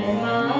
来吗？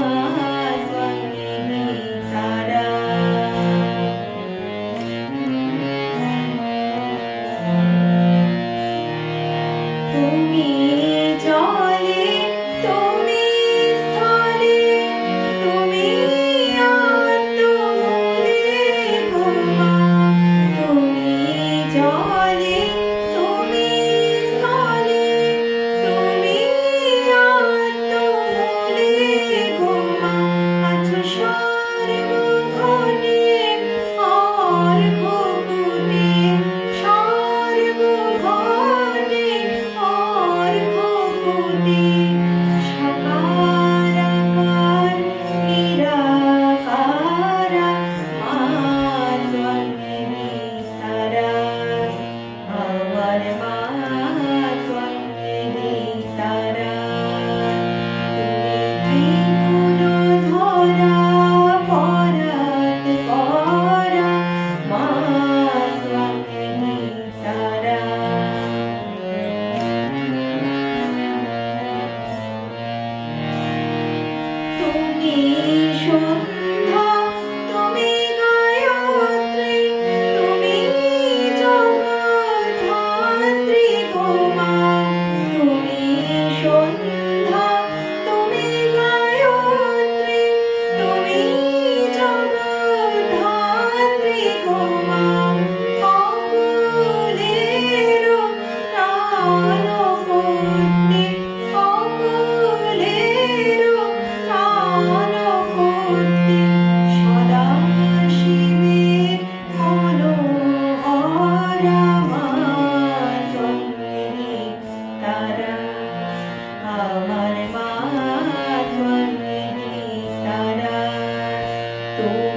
You. তারা আমার মা জন্মিনী তারা কি